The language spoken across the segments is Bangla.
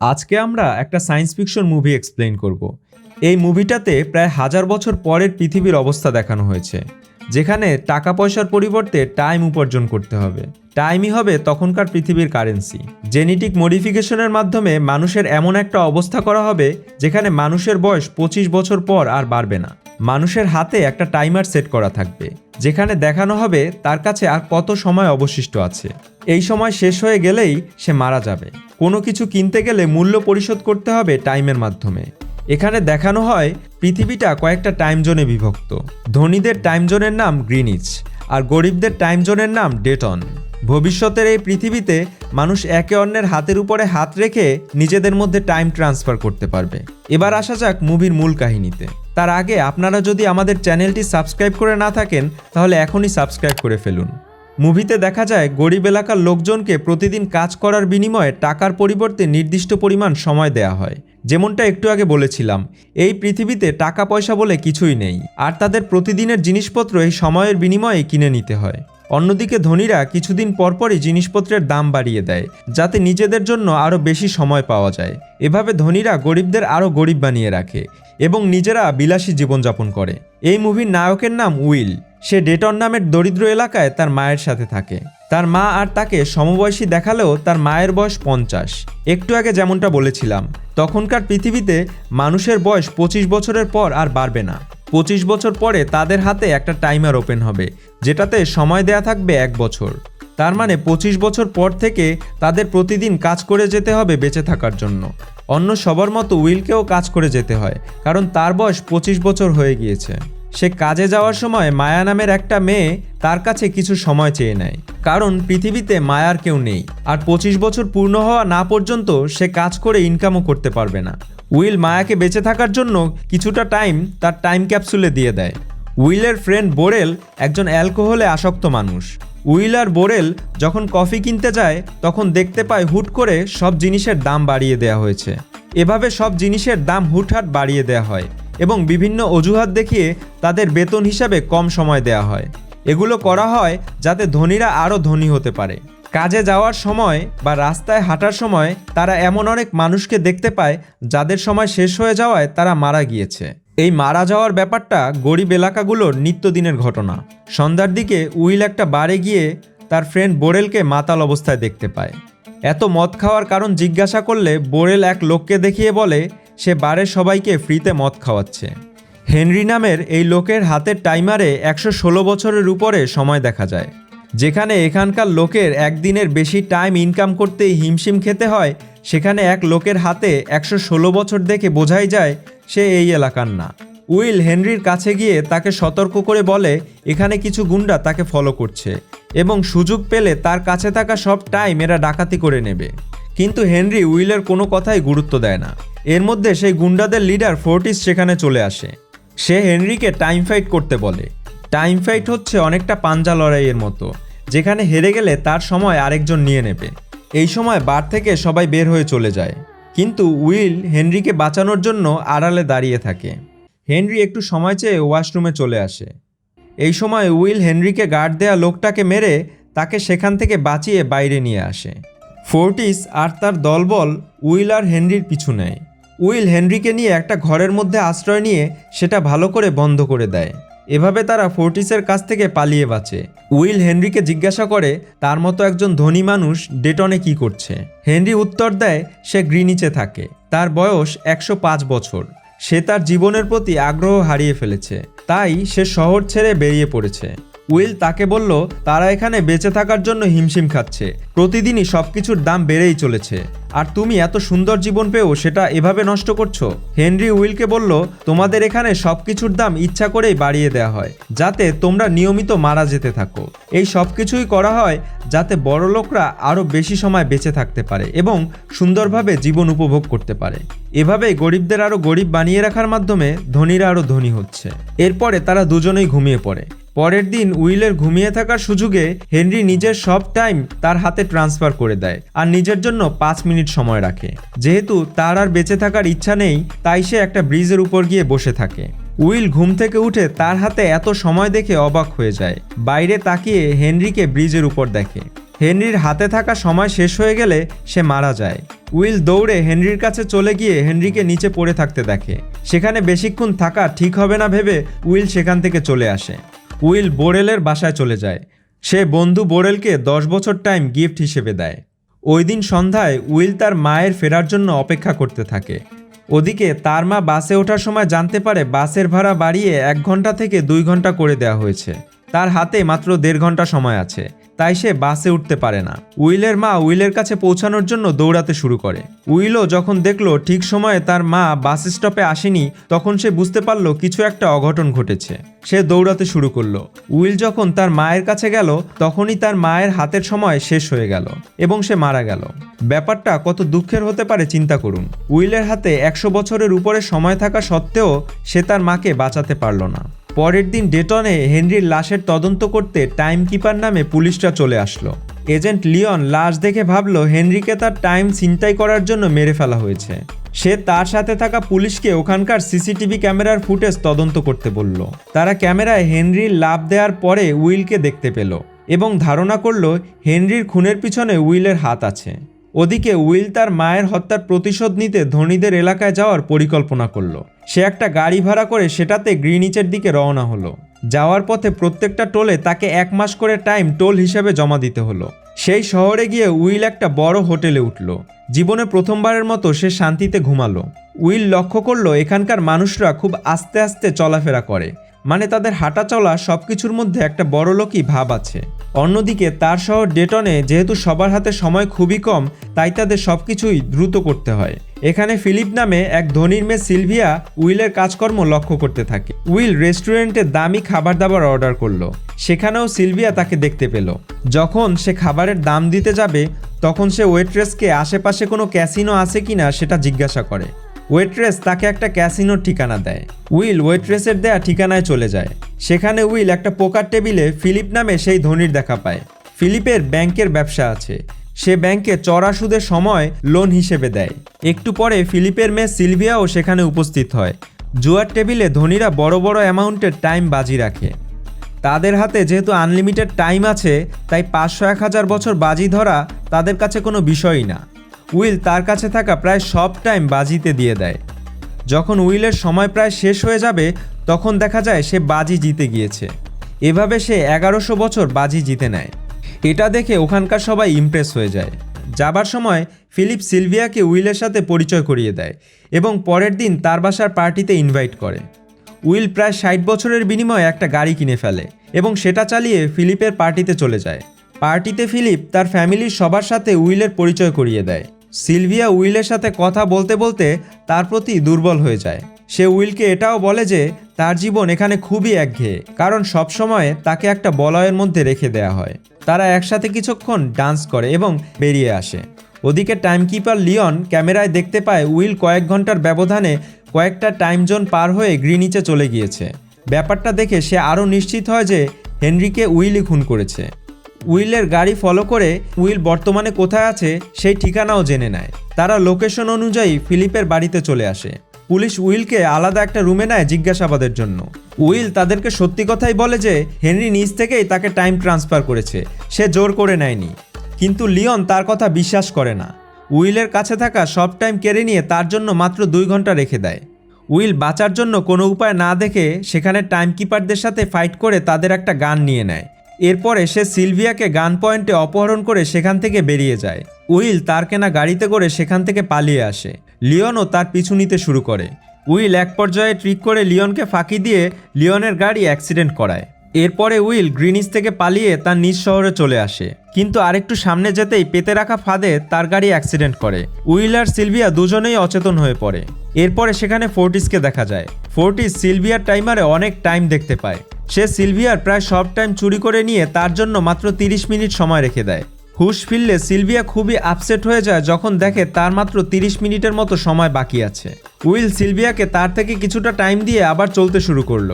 আজকে আমরা একটা সায়েন্স ফিকশন মুভি এক্সপ্লেন করব। এই মুভিটাতে প্রায় হাজার বছর পরের পৃথিবীর অবস্থা দেখানো হয়েছে, যেখানে টাকা পয়সার পরিবর্তে টাইম উপার্জন করতে হবে। টাইমই হবে তখনকার পৃথিবীর কারেন্সি জেনেটিক মডিফিকেশনের মাধ্যমে মানুষের এমন একটা অবস্থা করা হবে, যেখানে মানুষের বয়স পঁচিশ বছর পর আর বাড়বে না। মানুষের হাতে একটা টাইমার সেট করা থাকবে, যেখানে দেখানো হবে তার কাছে আর কত সময় অবশিষ্ট আছে। এই সময় শেষ হয়ে গেলেই সে মারা যাবে। কোনো কিছু কিনতে গেলে মূল্য পরিশোধ করতে হবে টাইমের মাধ্যমে। এখানে দেখানো হয়, পৃথিবীটা কয়েকটা টাইম জোনে বিভক্ত। ধনীদের টাইম জোনের নাম গ্রিনিচ আর গরিবদের টাইম জোনের নাম ডেটন ভবিষ্যতের এই পৃথিবীতে মানুষ একে অন্যের হাতের উপরে হাত রেখে নিজেদের মধ্যে টাইম ট্রান্সফার করতে পারবে। এবার আসা যাক মুভির মূল কাহিনীতে। তার আগে আপনারা যদি আমাদের চ্যানেলটি সাবস্ক্রাইব করে না থাকেন, তাহলে এখনই সাবস্ক্রাইব করে ফেলুন। মুভিতে দেখা যায়, গরিব এলাকার লোকজনকে প্রতিদিন কাজ করার বিনিময়ে টাকার পরিবর্তে নির্দিষ্ট পরিমাণ সময় দেয়া হয়। যেমনটা একটু আগে বলেছিলাম, এই পৃথিবীতে টাকা পয়সা বলে কিছুই নেই। আর তাদের প্রতিদিনের জিনিসপত্র এই সময়ের বিনিময়ে কিনে নিতে হয়। অন্যদিকে ধনীরা কিছুদিন পরপরই জিনিসপত্রের দাম বাড়িয়ে দেয়, যাতে নিজেদের জন্য আরও বেশি সময় পাওয়া যায়। এভাবে ধনীরা গরিবদের আরও গরিব বানিয়ে রাখে এবং নিজেরা বিলাসী জীবনযাপন করে। এই মুভির নায়কের নাম উইল। সে ডেটন নামের দরিদ্র এলাকায় তার মায়ের সাথে থাকে। তার মা আর তাকে সমবয়সী দেখালেও তার মায়ের বয়স পঞ্চাশ। একটু আগে যেমনটা বলেছিলাম, তখনকার পৃথিবীতে মানুষের বয়স পঁচিশ বছরের পর আর বাড়বে না। পঁচিশ বছর পরে তাদের হাতে একটা টাইমার ওপেন হবে, যেটাতে সময় দেয়া থাকবে এক বছর। তার মানে পঁচিশ বছর পর থেকে তাদের প্রতিদিন কাজ করে যেতে হবে বেঁচে থাকার জন্য। অন্য সবার মতো উইলকেও কাজ করে যেতে হয়, কারণ তার বয়স পঁচিশ বছর হয়ে গিয়েছে। সে কাজে যাওয়ার সময় মায়া নামের একটা মেয়ে তার কাছে কিছু সময় চেয়ে নেয়, কারণ পৃথিবীতে মায়ার কেউ নেই। আর পঁচিশ বছর পূর্ণ হওয়া না পর্যন্ত সে কাজ করে ইনকামও করতে পারবে না। উইল মায়াকে বেঁচে থাকার জন্য কিছুটা টাইম তার টাইম ক্যাপসুলে দিয়ে দেয়। উইলের ফ্রেন্ড বোরেল একজন অ্যালকোহলে আসক্ত মানুষ। উইল আর বোরেল যখন কফি কিনতে যায়, তখন দেখতে পায় হুট করে সব জিনিসের দাম বাড়িয়ে দেওয়া হয়েছে। এভাবে সব জিনিসের দাম হুটহাট বাড়িয়ে দেওয়া হয় এবং বিভিন্ন অজুহাত দেখিয়ে তাদের বেতন হিসাবে কম সময় দেওয়া হয়। এগুলো করা হয় যাতে ধনীরা আরও ধনী হতে পারে। কাজে যাওয়ার সময় বা রাস্তায় হাঁটার সময় তারা এমন অনেক মানুষকে দেখতে পায়, যাদের সময় শেষ হয়ে যাওয়ায় তারা মারা গিয়েছে। এই মারা যাওয়ার ব্যাপারটা গরিব এলাকাগুলোর নিত্যদিনের ঘটনা। সন্ধ্যার দিকে উইল একটা বারে গিয়ে তার ফ্রেন্ড বোরেলকে মাতাল অবস্থায় দেখতে পায়। এত মদ খাওয়ার কারণ জিজ্ঞাসা করলে বোরেল এক লোককে দেখিয়ে বলে, সে বারের সবাইকে ফ্রিতে মদ খাওয়াচ্ছে। হেনরি নামের এই লোকের হাতের টাইমারে একশো ষোলো বছরের উপরে সময় দেখা যায়। যেখানে এখানকার লোকের একদিনের বেশি টাইম ইনকাম করতেই হিমশিম খেতে হয়, সেখানে এক লোকের হাতে একশো ষোলো বছর দেখে বোঝাই যায় সে এই এলাকার না। উইল হেনরির কাছে গিয়ে তাকে সতর্ক করে বলে, এখানে কিছু গুন্ডা তাকে ফলো করছে এবং সুযোগ পেলে তার কাছে থাকা সব টাইম এরা ডাকাতি করে নেবে। কিন্তু হেনরি উইলের কোনো কথাই গুরুত্ব দেয় না। এর মধ্যে সেই গুন্ডাদের লিডার ফোর্টিস সেখানে চলে আসে। সে হেনরিকে টাইম ফাইট করতে বলে। টাইম ফাইট হচ্ছে অনেকটা পাঞ্জা লড়াইয়ের মতো, যেখানে হেরে গেলে তার সময় আরেকজন নিয়ে নেবে। এই সময় বার থেকে সবাই বের হয়ে চলে যায়। কিন্তু উইল হেনরিকে বাঁচানোর জন্য আড়ালে দাঁড়িয়ে থাকে। হেনরি একটু সময় চেয়ে ওয়াশরুমে চলে আসে। এই সময় উইল হেনরিকে গার্ড দেয়া লোকটাকে মেরে তাকে সেখান থেকে বাঁচিয়ে বাইরে নিয়ে আসে। ফোর্টিস আর তার দলবল উইল আর হেনরির পিছু নেয়। উইল হেনরিকে নিয়ে একটা ঘরের মধ্যে আশ্রয় নিয়ে সেটা ভালো করে বন্ধ করে দেয়। এভাবে তারা ফোর্টিসের কাছ থেকে পালিয়ে বাঁচে। উইল হেনরিকে জিজ্ঞাসা করে, তার মতো একজন ধনী মানুষ ডেটনে কি করছে? হেনরি উত্তর দেয়, সে গ্রিনিচে থাকে। তার বয়স একশো পাঁচ বছর। সে তার জীবনের প্রতি আগ্রহ হারিয়ে ফেলেছে। তাই সে শহর ছেড়ে বেরিয়ে পড়েছে। উইল তাকে বলল, তারা এখানে বেঁচে থাকার জন্য হিমশিম খাচ্ছে। প্রতিদিনই সব কিছুর দাম বেড়েই চলেছে। আর তুমি এত সুন্দর জীবন পেয়েও সেটা এভাবে নষ্ট করছ? হেনরি উইলকে বলল, তোমাদের এখানে সব কিছুর দাম ইচ্ছা করেই বাড়িয়ে দেওয়া হয়, যাতে তোমরা নিয়মিত মারা যেতে থাকো। এই সব কিছুই করা হয় যাতে বড় লোকরা আরও বেশি সময় বেঁচে থাকতে পারে এবং সুন্দরভাবে জীবন উপভোগ করতে পারে। এভাবে গরিবদের আরও গরিব বানিয়ে রাখার মাধ্যমে ধনীরা আরও ধনী হচ্ছে। এরপরে তারা দুজনেই ঘুমিয়ে পড়ে। পরের দিন উইলের ঘুমিয়ে থাকার সুযোগে হেনরি নিজের সব টাইম তার হাতে ট্রান্সফার করে দেয় আর নিজের জন্য পাঁচ মিনিট সময় রাখে। যেহেতু তার আর বেঁচে থাকার ইচ্ছা নেই, তাই সে একটা ব্রিজের উপর গিয়ে বসে থাকে। উইল ঘুম থেকে উঠে তার হাতে এত সময় দেখে অবাক হয়ে যায়। বাইরে তাকিয়ে হেনরিকে ব্রিজের উপর দেখে। হেনরির হাতে থাকা সময় শেষ হয়ে গেলে সে মারা যায়। উইল দৌড়ে হেনরির কাছে চলে গিয়ে হেনরিকে নিচে পড়ে থাকতে দেখে। সেখানে বেশিক্ষণ থাকা ঠিক হবে না ভেবে উইল সেখান থেকে চলে আসে। উইল বোরেলের বাসায় চলে যায়। সে বন্ধু বোরেলকে দশ বছর টাইম গিফট হিসেবে দেয়। ওই দিন সন্ধ্যায় উইল তার মায়ের ফেরার জন্য অপেক্ষা করতে থাকে। ওদিকে তার মা বাসে ওঠার সময় জানতে পারে বাসের ভাড়া বাড়িয়ে এক ঘণ্টা থেকে দুই ঘণ্টা করে দেওয়া হয়েছে। তার হাতে মাত্র দেড় ঘণ্টা সময় আছে। তাই সে বাসে উঠতে পারে না। উইলের মা উইলের কাছে পৌঁছানোর জন্য দৌড়াতে শুরু করে। উইলও যখন দেখল ঠিক সময়ে তার মা বাস স্টপে আসেনি, তখন সে বুঝতে পারল কিছু একটা অঘটন ঘটেছে। সে দৌড়াতে শুরু করল। উইল যখন তার মায়ের কাছে গেল, তখনই তার মায়ের হাতের সময় শেষ হয়ে গেল এবং সে মারা গেল। ব্যাপারটা কত দুঃখের হতে পারে চিন্তা করুন। উইলের হাতে একশো বছরের উপরে সময় থাকা সত্ত্বেও সে তার মাকে বাঁচাতে পারল না। পরের দিন ডেটনে হেনরির লাশের তদন্ত করতে টাইম কিপার নামে পুলিশরা চলে আসলো। এজেন্ট লিওন লাশ দেখে ভাবল, হেনরিকে তার টাইম ছিনতাই করার জন্য মেরে ফেলা হয়েছে। সে তার সাথে থাকা পুলিশকে ওখানকার সিসিটিভি ক্যামেরার ফুটেজ তদন্ত করতে বলল। তারা ক্যামেরায় হেনরির লাভ দেওয়ার পরে উইলকে দেখতে পেল এবং ধারণা করল, হেনরির খুনের পিছনে উইলের হাত আছে। ওদিকে উইল তার মায়ের হত্যার প্রতিশোধ নিতে ধনীদের এলাকায় যাওয়ার পরিকল্পনা করল। সে একটা গাড়ি ভাড়া করে সেটাতে গ্রিনিচের দিকে রওনা হলো। যাওয়ার পথে প্রত্যেকটা টোলে তাকে এক মাস করে টাইম টোল হিসেবে জমা দিতে হলো। সেই শহরে গিয়ে উইল একটা বড় হোটেলে উঠল। জীবনে প্রথমবারের মতো সে শান্তিতে ঘুমালো। উইল লক্ষ্য করল এখানকার মানুষরা খুব আস্তে আস্তে চলাফেরা করে। মানে তাদের হাঁটা চলা সব কিছুর মধ্যে একটা বড় লোকই ভাব আছে। অন্যদিকে তার শহর ডেটনে যেহেতু সবার হাতে সময় খুবই কম, তাই তাদের সব কিছুই দ্রুত করতে হয়। এখানে ফিলিপ নামে এক ধনীর মেয়ে সিলভিয়া উইলের কাজকর্ম লক্ষ্য করতে থাকে। উইল রেস্টুরেন্টে দামি খাবার দাবার অর্ডার করল। সেখানেও সিলভিয়া তাকে দেখতে পেল। যখন সে খাবারের দাম দিতে যাবে, তখন সে ওয়েট্রেসকে আশেপাশে কোনো ক্যাসিনো আছে কিনা সেটা জিজ্ঞাসা করে। ওয়েট্রেস তাকে একটা ক্যাসিনোর ঠিকানা দেয়। উইল ওয়েট্রেসের দেয়া ঠিকানায় চলে যায়। সেখানে উইল একটা পোকার টেবিলে ফিলিপ নামে সেই ধনির দেখা পায়। ফিলিপের ব্যাংকের ব্যবসা আছে। সে ব্যাংকে চড়া সুদের সময় লোন হিসেবে দেয়। একটু পরে ফিলিপের মেয়ে সিলভিয়াও সেখানে উপস্থিত হয়। জুয়ার টেবিলে ধনীরা বড় বড় অ্যামাউন্টের টাইম বাজি রাখে। তাদের হাতে যেহেতু আনলিমিটেড টাইম আছে, তাই পাঁচশো এক হাজার বছর বাজি ধরা তাদের কাছে কোনো বিষয়ই না। উইল তার কাছে থাকা প্রায় সব টাইম বাজিতে দিয়ে দেয়। যখন উইলের সময় প্রায় শেষ হয়ে যাবে, তখন দেখা যায় সে বাজি জিতে গিয়েছে। এভাবে সে এগারোশো বছর বাজি জিতে নেয়। এটা দেখে ওখানকার সবাই ইমপ্রেস হয়ে যায়। যাবার সময় ফিলিপ সিলভিয়াকে উইলের সাথে পরিচয় করিয়ে দেয় এবং পরের দিন তার বাসার পার্টিতে ইনভাইট করে। উইল প্রায় ষাট বছরের বিনিময়ে একটা গাড়ি কিনে ফেলে এবং সেটা চালিয়ে ফিলিপের পার্টিতে চলে যায়। পার্টিতে ফিলিপ তার ফ্যামিলির সবার সাথে উইলের পরিচয় করিয়ে দেয়। সিলভিয়া উইলের সাথে কথা বলতে বলতে তার প্রতি দুর্বল হয়ে যায়। সে উইলকে এটাও বলে যে, তার জীবন এখানে খুবই একঘেয়ে, কারণ সবসময় তাকে একটা বলয়ের মধ্যে রেখে দেয়া হয়। তারা একসাথে কিছুক্ষণ ডান্স করে এবং বেরিয়ে আসে। ওদিকে টাইমকিপার লিওন ক্যামেরায় দেখতে পায় উইল কয়েক ঘণ্টার ব্যবধানে কয়েকটা টাইম জোন পার হয়ে গ্রিনিচে চলে গিয়েছে। ব্যাপারটা দেখে সে আরও নিশ্চিত হয় যে, হেনরিকে উইলই খুন করেছে। উইলের গাড়ি ফলো করে উইল বর্তমানে কোথায় আছে সেই ঠিকানাও জেনে নেয়। তারা লোকেশন অনুযায়ী ফিলিপের বাড়িতে চলে আসে। পুলিশ উইলকে আলাদা একটা রুমে নেয় জিজ্ঞাসাবাদের জন্য। উইল তাদেরকে সত্যি কথাই বলে যে, হেনরি নিজ থেকেই তাকে টাইম ট্রান্সফার করেছে। সে জোর করে নেয়নি। কিন্তু লিওন তার কথা বিশ্বাস করে না। উইলের কাছে থাকা সব টাইম কেড়ে নিয়ে তার জন্য মাত্র দুই ঘণ্টা রেখে দেয়। উইল বাঁচার জন্য কোনো উপায় না দেখে সেখানে টাইম কিপারদের সাথে ফাইট করে তাদের একটা গান নিয়ে নেয়। এরপরে সে সিলভিয়াকে গান পয়েন্টে অপহরণ করে সেখান থেকে বেরিয়ে যায়। উইল তার কেনা গাড়িতে করে সেখান থেকে পালিয়ে আসে। লিওনও তার পিছু নিতে শুরু করে। উইল এক পর্যায়ে ট্রিক করে লিওনকে ফাঁকি দিয়ে লিওনের গাড়ি অ্যাক্সিডেন্ট করায়। এরপরে উইল গ্রিনিস থেকে পালিয়ে তার নিজ শহরে চলে আসে। কিন্তু আরেকটু সামনে যেতেই পেতে রাখা ফাঁদে তার গাড়ি অ্যাক্সিডেন্ট করে। উইল আর সিলভিয়া দুজনেই অচেতন হয়ে পড়ে। এরপরে সেখানে ফোর্টিসকে দেখা যায়। ফোর্টিস সিলভিয়ার টাইমারে অনেক টাইম দেখতে পায়। সে সিলভিয়ার প্রায় সব টাইম চুরি করে নিয়ে তার জন্য মাত্র তিরিশ মিনিট সময় রেখে দেয়। হুশ ফিরলে সিলভিয়া খুবই আপসেট হয়ে যায় যখন দেখে তার মাত্র তিরিশ মিনিটের মতো সময় বাকি আছে। উইল সিলভিয়াকে তার থেকে কিছুটা টাইম দিয়ে আবার চলতে শুরু করল।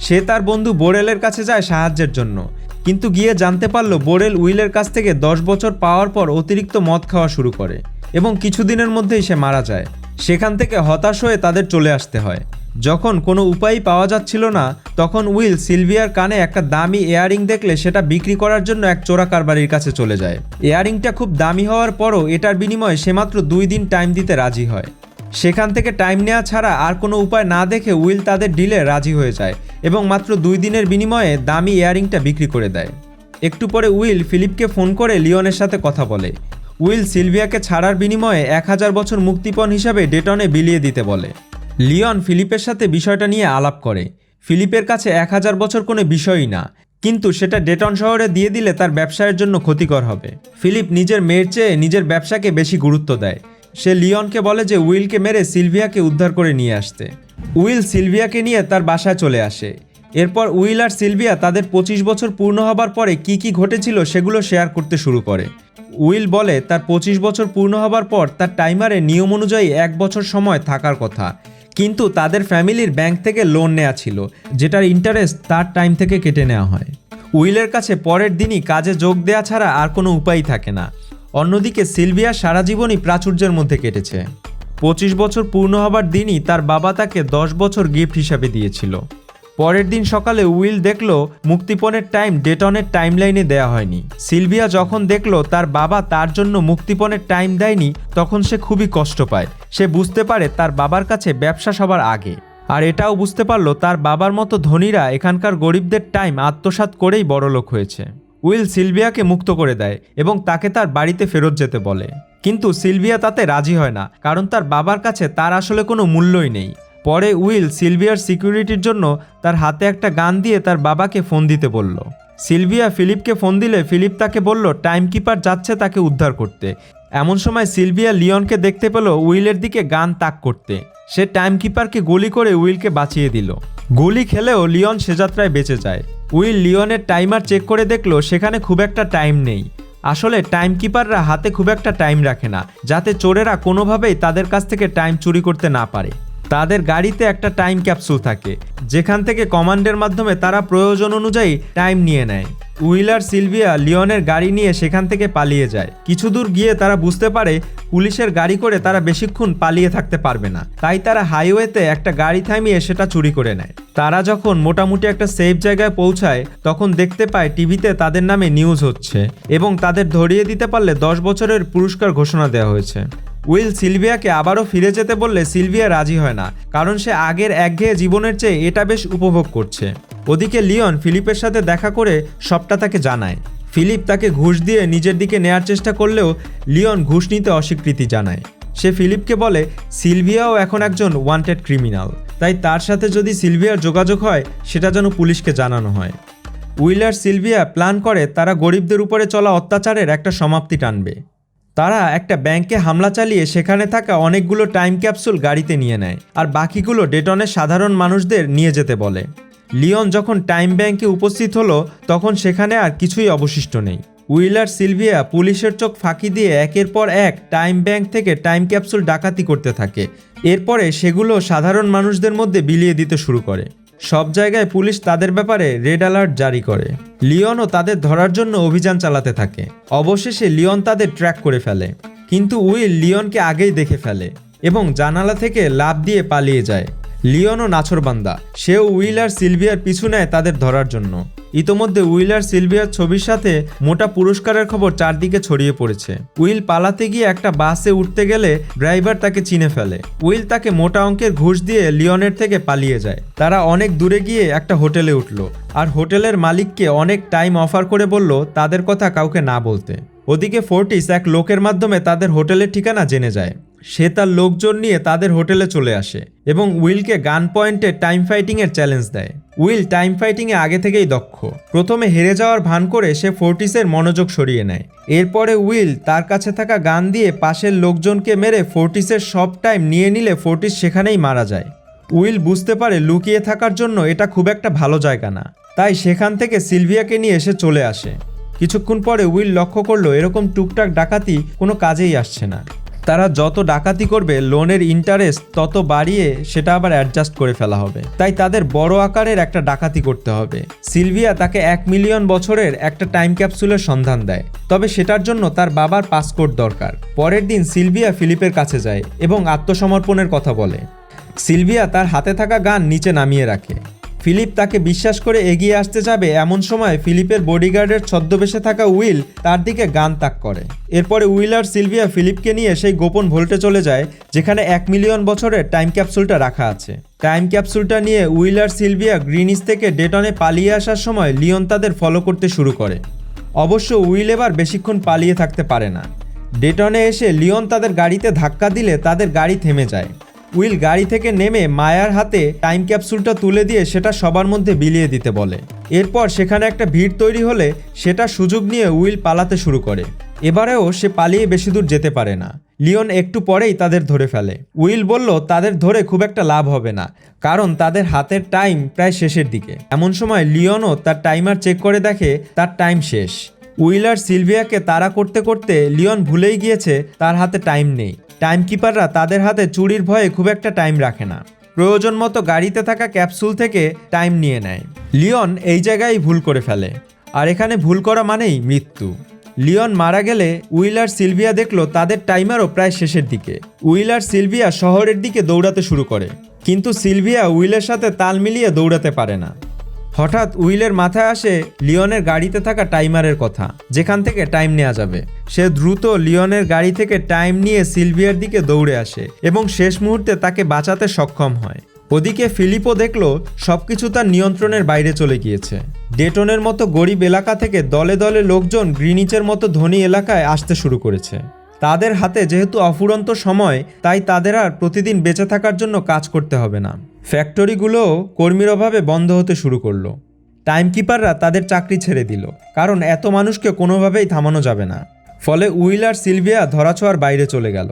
সে তার বন্ধু বোরেলের কাছে যায় সাহায্যের জন্য। কিন্তু গিয়ে জানতে পারল বোরেল উইলের কাছ থেকে দশ বছর পাওয়ার পর অতিরিক্ত মদ খাওয়া শুরু করে এবং কিছুদিনের মধ্যেই সে মারা যায়। সেখান থেকে হতাশ হয়ে তাদের চলে আসতে হয়। যখন কোনো উপায়ই পাওয়া যাচ্ছিল না, তখন উইল সিলভিয়ার কানে একটা দামি এয়ারিং দেখলে সেটা বিক্রি করার জন্য এক চোরা কারবারির কাছে চলে যায়। এয়ারিংটা খুব দামি হওয়ার পরও এটার বিনিময়ে সে মাত্র দুই দিন টাইম দিতে রাজি হয়। সেখান থেকে টাইম নেওয়া ছাড়া আর কোনো উপায় না দেখে উইল তাদের ডিলে রাজি হয়ে যায় এবং মাত্র দুই দিনের বিনিময়ে দামি ইয়ারিংটা বিক্রি করে দেয়। একটু পরে উইল ফিলিপকে ফোন করে লিওনের সাথে কথা বলে। উইল সিলভিয়াকে ছাড়ার বিনিময়ে এক হাজার বছর মুক্তিপণ হিসাবে ডেটনে বিলিয়ে দিতে বলে। লিওন ফিলিপের সাথে বিষয়টা নিয়ে আলাপ করে। ফিলিপের কাছে এক হাজার বছর কোনো বিষয়ই না, কিন্তু সেটা ডেটন শহরে দিয়ে দিলে তার ব্যবসায়ের জন্য ক্ষতিকর হবে। ফিলিপ নিজের মেয়ের চেয়ে নিজের ব্যবসাকে বেশি গুরুত্ব দেয়। সে লিওনকে বলে যে উইলকে মেরে সিলভিয়াকে উদ্ধার করে নিয়ে আসতে। উইল সিলভিয়াকে নিয়ে তার বাসায় চলে আসে। এরপর উইল আর সিলভিয়া তাদের পঁচিশ বছর পূর্ণ হবার পরে কি কি ঘটেছিল সেগুলো শেয়ার করতে শুরু করে। উইল বলে, তার পঁচিশ বছর পূর্ণ হবার পর তার টাইমারে নিয়ম অনুযায়ী এক বছর সময় থাকার কথা। কিন্তু তাদের ফ্যামিলির ব্যাংক থেকে লোন নেওয়া ছিল, যেটার ইন্টারেস্ট তার টাইম থেকে কেটে নেওয়া হয়। উইলের কাছে পরের দিনই কাজে যোগ দেওয়া ছাড়া আর কোনো উপায়ই থাকে না। অন্যদিকে সিলভিয়া সারা জীবনই প্রাচুর্যের মধ্যে কেটেছে। পঁচিশ বছর পূর্ণ হবার দিনই তার বাবা তাকে দশ বছর গিফট হিসাবে দিয়েছিল। পরের দিন সকালে উইল দেখল মুক্তিপণের টাইম ডেটনের টাইমলাইনে দেয়া হয়নি। সিলভিয়া যখন দেখল তার বাবা তার জন্য মুক্তিপণের টাইম দেয়নি, তখন সে খুবই কষ্ট পায়। সে বুঝতে পারে তার বাবার কাছে ব্যবসা সবার আগে। আর এটাও বুঝতে পারল তার বাবার মতো ধনীরা এখানকার গরিবদের টাইম আত্মসাৎ করেই বড়লোক হয়েছে। উইল সিলভিয়াকে মুক্ত করে দেয় এবং তাকে তার বাড়িতে ফেরত যেতে বলে। কিন্তু সিলভিয়া তাতে রাজি হয় না, কারণ তার বাবার কাছে তার আসলে কোনো মূল্যই নেই। পরে উইল সিলভিয়ার সিকিউরিটির জন্য তার হাতে একটা গান দিয়ে তার বাবাকে ফোন দিতে বলল। সিলভিয়া ফিলিপকে ফোন দিলে ফিলিপ তাকে বলল টাইম কিপার যাচ্ছে তাকে উদ্ধার করতে। এমন সময় সিলভিয়া লিওনকে দেখতে পেল উইলের দিকে গান তাক করতে। সে টাইম কিপারকে গুলি করে উইলকে বাঁচিয়ে দিল। গুলি খেলেও লিওন সে যাত্রায় বেঁচে যায়। উইল লিওনের টাইমার চেক করে দেখল সেখানে খুব একটা টাইম নেই। আসলে টাইম কিপাররা হাতে খুব একটা টাইম রাখে না, যাতে চোরেরা কোনোভাবেই তাদের কাছ থেকে টাইম চুরি করতে না পারে। তাদের গাড়িতে একটা টাইম ক্যাপসুল থাকে, যেখান থেকে কমান্ডের মাধ্যমে তারা প্রয়োজন অনুযায়ী টাইম নিয়ে নেয়। উইলার সিলভিয়া লিওনের গাড়ি নিয়ে সেখান থেকে পালিয়ে যায়। কিছু দূর গিয়ে তারা বুঝতে পারে, পুলিশের গাড়ি করে তারা বেশিক্ষণ পালিয়ে থাকতে পারবে না। তাই তারা হাইওয়েতে একটা গাড়ি থামিয়ে সেটা চুরি করে নেয়। তারা যখন মোটামুটি একটা সেফ জায়গায় পৌঁছায়, তখন দেখতে পায় টিভিতে তাদের নামে নিউজ হচ্ছে এবং তাদের ধরিয়ে দিতে পারলে দশ বছরের পুরস্কার ঘোষণা দেওয়া হয়েছে। উইল সিলভিয়াকে আবারও ফিরে যেতে বললে সিলভিয়া রাজি হয় না, কারণ সে আগের একঘেয়ে জীবনের চেয়ে এটা বেশ উপভোগ করছে। ওদিকে লিওন ফিলিপের সাথে দেখা করে সবটা তাকে জানায়। ফিলিপ তাকে ঘুষ দিয়ে নিজের দিকে নেয়ার চেষ্টা করলেও লিওন ঘুষ নিতে অস্বীকৃতি জানায়। সে ফিলিপকে বলে, সিলভিয়াও এখন একজন ওয়ান্টেড ক্রিমিনাল তাই তার সাথে যদি সিলভিয়ার যোগাযোগ হয়, সেটা যেন পুলিশকে জানানো হয়। উইলার সিলভিয়া প্ল্যান করে তারা গরিবদের উপরে চলা অত্যাচারের একটা সমাপ্তি টানবে। তারা একটা ব্যাংকে হামলা চালিয়ে সেখানে থাকা অনেকগুলো টাইম ক্যাপসুল গাড়িতে নিয়ে নেয় আর বাকিগুলো ডেটনের সাধারণ মানুষদের নিয়ে যেতে বলে। লিওন যখন টাইম ব্যাংকে উপস্থিত হলো, তখন সেখানে আর কিছুই অবশিষ্ট নেই। উইলার সিলভিয়া পুলিশের চোখ ফাঁকি দিয়ে একের পর এক টাইম ব্যাংক থেকে টাইম ক্যাপসুল ডাকাতি করতে থাকে। এরপরে সেগুলো সাধারণ মানুষদের মধ্যে বিলিয়ে দিতে শুরু করে। সব জায়গায় পুলিশ তাদের ব্যাপারে রেড অ্যালার্ট জারি করে। লিওনও তাদের ধরার জন্য অভিযান চালাতে থাকে। অবশেষে লিওন তাদের ট্র্যাক করে ফেলে। কিন্তু উইল লিওনকে আগেই দেখে ফেলে এবং জানালা থেকে লাভ দিয়ে পালিয়ে যায়। লিওনও নাছরবান্দা সেও উইল আর সিলভিয়ার পিছু নেয় তাদের ধরার জন্য। ইতোমধ্যে উইল আর সিলভিয়ার ছবির সাথে মোটা পুরস্কারের খবর চারদিকে ছড়িয়ে পড়েছে। উইল পালাতে গিয়ে একটা বাসে উঠতে গেলে ড্রাইভার তাকে চিনে ফেলে। উইল তাকে মোটা অঙ্কের ঘুষ দিয়ে লিওনের থেকে পালিয়ে যায়। তারা অনেক দূরে গিয়ে একটা হোটেলে উঠল। আর হোটেলের মালিককে অনেক টাইম অফার করে বলল, তাদের কথা কাউকে না বলতে। ওদিকে ফোর্টিস এক লোকের মাধ্যমে তাদের হোটেলের ঠিকানা জেনে যায়। সে তার লোকজন নিয়ে তাদের হোটেলে চলে আসে এবং উইলকে গান পয়েন্টে টাইম ফাইটিংয়ের চ্যালেঞ্জ দেয়। উইল টাইম ফাইটিংয়ে আগে থেকেই দক্ষ। প্রথমে হেরে যাওয়ার ভান করে সে ফোর্টিসের মনোযোগ সরিয়ে নেয়। এরপরে উইল তার কাছে থাকা গান দিয়ে পাশের লোকজনকে মেরে ফোর্টিসের সব টাইম নিয়ে নিলে ফোর্টিস সেখানেই মারা যায়। উইল বুঝতে পারে লুকিয়ে থাকার জন্য এটা খুব একটা ভালো জায়গা না। তাই সেখান থেকে সিলভিয়াকে নিয়ে এসে চলে আসে। কিছুক্ষণ পরে উইল লক্ষ্য করল এরকম টুকটাক ডাকাতি কোনো কাজেই আসছে না। তারা যত ডাকাতি করবে, লোনের ইন্টারেস্ট তত বাড়িয়ে সেটা আবার অ্যাডজাস্ট করে ফেলা হবে। তাই তাদের বড় আকারের একটা ডাকাতি করতে হবে। সিলভিয়া তাকে এক মিলিয়ন বছরের একটা টাইম ক্যাপসুলের সন্ধান দেয়। তবে সেটার জন্য তার বাবার পাসপোর্ট দরকার। পরের দিন সিলভিয়া ফিলিপের কাছে যায় এবং আত্মসমর্পণের কথা বলে। সিলভিয়া তার হাতে থাকা গান নিচে নামিয়ে রাখে। ফিলিপ তাকে বিশ্বাস করে এগিয়ে আসতে যাবে। এমন সময় ফিলিপের বডিগার্ডের ছদ্মবেশে থাকা উইল তার দিকে গান তাক করে। এরপরে উইল আর সিলভিয়া ফিলিপকে নিয়ে সেই গোপন ভোল্টে চলে যায়, যেখানে এক মিলিয়ন বছরের টাইম ক্যাপসুলটা রাখা আছে। টাইম ক্যাপসুলটা নিয়ে উইল আর সিলভিয়া গ্রিনিস থেকে ডেটনে পালিয়ে আসার সময় লিওন তাদের ফলো করতে শুরু করে। অবশ্য উইল এবার বেশিক্ষণ পালিয়ে থাকতে পারে না। ডেটনে এসে লিওন তাদের গাড়িতে ধাক্কা দিলে তাদের গাড়ি থেমে যায়। উইল গাড়ি থেকে নেমে মায়ার হাতে টাইম ক্যাপসুলটা তুলে দিয়ে সেটা সবার মধ্যে বিলিয়ে দিতে বলে। এরপর সেখানে একটা ভিড় তৈরি হলে সেটা সুযোগ নিয়ে উইল পালাতে শুরু করে। এবারেও সে পালিয়ে বেশি দূর যেতে পারে না। লিওন একটু পরেই তাদের ধরে ফেলে। উইল বলল, তাদের ধরে খুব একটা লাভ হবে না, কারণ তাদের হাতের টাইম প্রায় শেষের দিকে। এমন সময় লিওনও তার টাইমার চেক করে দেখে তার টাইম শেষ। উইল আর সিলভিয়াকে তাড়া করতে করতে লিওন ভুলেই গিয়েছে, তার হাতে টাইম নেই। টাইম কিপাররা তাদের হাতে চুরির ভয়ে খুব একটা টাইম রাখে না। প্রয়োজন মতো গাড়িতে থাকা ক্যাপসুল থেকে টাইম নিয়ে নেয়। লিওন এই জায়গায় ভুল করে ফেলে। আর এখানে ভুল করা মানেই মৃত্যু। লিওন মারা গেলে উইল আর সিলভিয়া দেখল তাদের টাইমারও প্রায় শেষের দিকে। উইল আর সিলভিয়া শহরের দিকে দৌড়াতে শুরু করে। কিন্তু সিলভিয়া উইলের সাথে তাল মিলিয়ে দৌড়াতে পারে না। হঠাৎ উইলের মাথায় আসে লিওনের গাড়িতে থাকা টাইমারের কথা। যেখান থেকে টাইম নেওয়া যাবে। সে দ্রুত লিওনের গাড়ি থেকে টাইম নিয়ে সিলভিয়ার দিকে দৌড়ে আসে এবং শেষ মুহূর্তে তাকে বাঁচাতে সক্ষম হয়। ওদিকে ফিলিপও দেখল সবকিছু তার নিয়ন্ত্রণের বাইরে চলে গিয়েছে। ডেটনের মতো গরিব এলাকা থেকে দলে দলে লোকজন গ্রিনিচের মতো ধনী এলাকায় আসতে শুরু করেছে। তাদের হাতে যেহেতু অফুরন্ত সময়, তাই তাদের আর প্রতিদিন বেঁচে থাকার জন্য কাজ করতে হবে না। ফ্যাক্টরিগুলোও কর্মীর অভাবে বন্ধ হতে শুরু করল। টাইমকিপাররা তাদের চাকরি ছেড়ে দিল, কারণ এত মানুষকে কোনোভাবেই থামানো যাবে না। ফলে উইল আর সিলভিয়া ধরাছোঁয়ার বাইরে চলে গেল।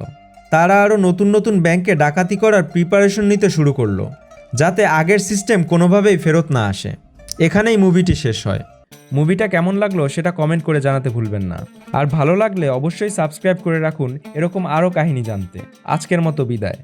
তারা আরও নতুন নতুন ব্যাংকে ডাকাতি করার প্রিপারেশন নিতে শুরু করল, যাতে আগের সিস্টেম কোনোভাবেই ফেরত না আসে। এখানেই মুভিটি শেষ হয়। মুভিটা কেমন লাগল সেটা কমেন্ট করে জানাতে ভুলবেন না। আর ভালো লাগলে অবশ্যই সাবস্ক্রাইব করে রাখুন, এরকম আরও কাহিনী জানতে। আজকের মতো বিদায়।